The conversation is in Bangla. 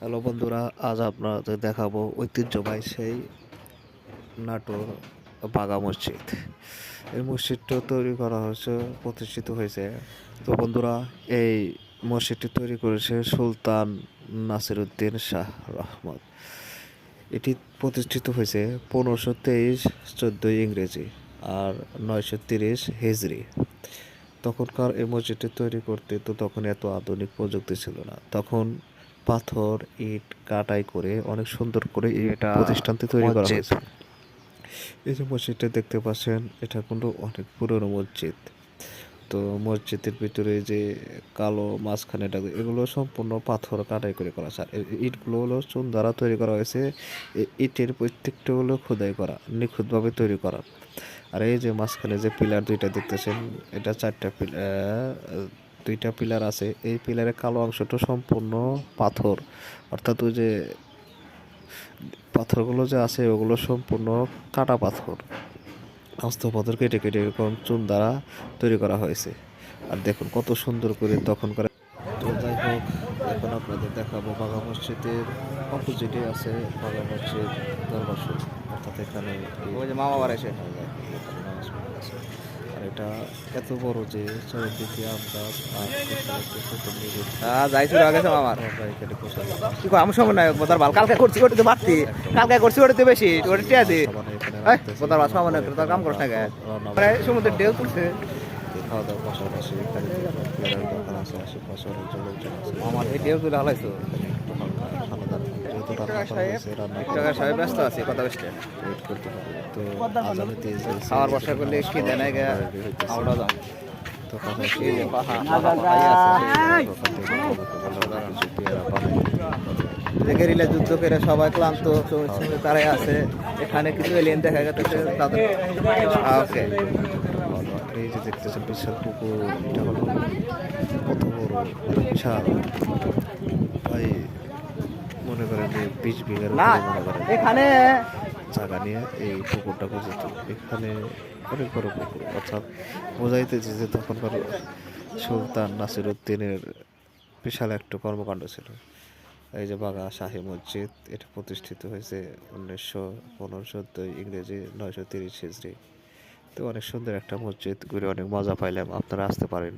হ্যালো বন্ধুরা, আজ আপনাদের দেখাবো ঐতিহ্যবাহী সেই নাটোর বাগা মসজিদ। এই মসজিদটা তৈরি করা হয়েছে, প্রতিষ্ঠিত হয়েছে। তো বন্ধুরা, এই মসজিদটি তৈরি করেছে সুলতান নাসিরুদ্দিন শাহ রহমত। এটি প্রতিষ্ঠিত হয়েছে পনেরোশো তেইশ চোদ্দোই ইংরেজি আর নয়শো তিরিশ হিজড়ি তখনকার এই মসজিদটি তৈরি করতে তো তখন এত আধুনিক প্রযুক্তি ছিল না। তখন পাথর ইট কাটাই করে অনেক সুন্দর করে এটা প্রতিষ্ঠানটি তৈরি করা হয়েছে। এই যে মসজিদটা দেখতে পাচ্ছেন এটা কিন্তু অনেক পুরনো মসজিদ। তো মসজিদের ভিতরে যে কালো মাঝখানেটা এগুলো সম্পূর্ণ পাথর কাটাই করে করা এই ইটগুলো হলো চুন দ্বারা তৈরি করা হয়েছে। ইটের প্রত্যেকটা হলো খোদাই করা নিখুঁতভাবে তৈরি করা। আর এই যে মাঝখানে যে পিলার দুইটা দেখতেছেন এটা চারটা পিলার দুইটা পিলার আছে। এই পিলারের কালো অংশটা সম্পূর্ণ পাথর। অর্থাৎ ওই যে পাথরগুলো যে আছে, ওগুলো সম্পূর্ণ কাটা পাথর। আস্ত পাথর কেটে কেটে এরকম চুন দ্বারা তৈরি করা হয়েছে। আর দেখুন কত সুন্দর করে তখনকার তো যাই হোক এখন আপনাদের বাঘা মসজিদের অপোজিটে আছে বাঘা মসজিদ দরবার শরীফ। অর্থাৎ এখানে এসে। পড়তেছে। আর এটা এত বড় যে চারিদিকে আমরা যাইছিল আগে আমি সময় নাই কালকে করছি ওটাতে বাড়তি কালকে করছি ওটা তো বেশি ওটা টিয়া দি। সময় নাই কাম করছ না সমুদ্রের ঢেউ তুলছে খাওয়া দাওয়ার পাশাপাশি এখানে যে দোকান আছে আশেপাশে আমার তুলে হালাইছো ব্যস্ত আছি কথা বেশি ওয়েট করতে হবে। তো খাওয়ার বসা করলে কি আমরা যাম তো কথা গেরিলা যুদ্ধ করে সবাই ক্লান্ত শ্রমিক তারাই আছে এখানে কিছু এলিয়েন দেখা গেছে তাদের ওকে এই যে দেখতেছেন বিশাল পুকুর এটা হলো কত বড় বিশাল। ভাই মনে করেন যে বিশ বিঘার মনে করেন এখানে জায়গা নিয়ে এই পুকুরটা বুঝেছে এখানে অনেক বড় পুকুর। অর্থাৎ বোঝাইতেছে যে তখনকার সুলতান নাসির উদ্দিনের বিশাল একটা কর্মকাণ্ড ছিল। এই যে বাগা শাহী মসজিদ এটা প্রতিষ্ঠিত হয়েছে উনিশশো পনেরো চোদ্দোই ইংরেজি নয়শো তিরিশ হিজড়ি। তো অনেক সুন্দর একটা মসজিদ ঘুরে অনেক মজা পাইলাম। আপনারা আসতে পারেন।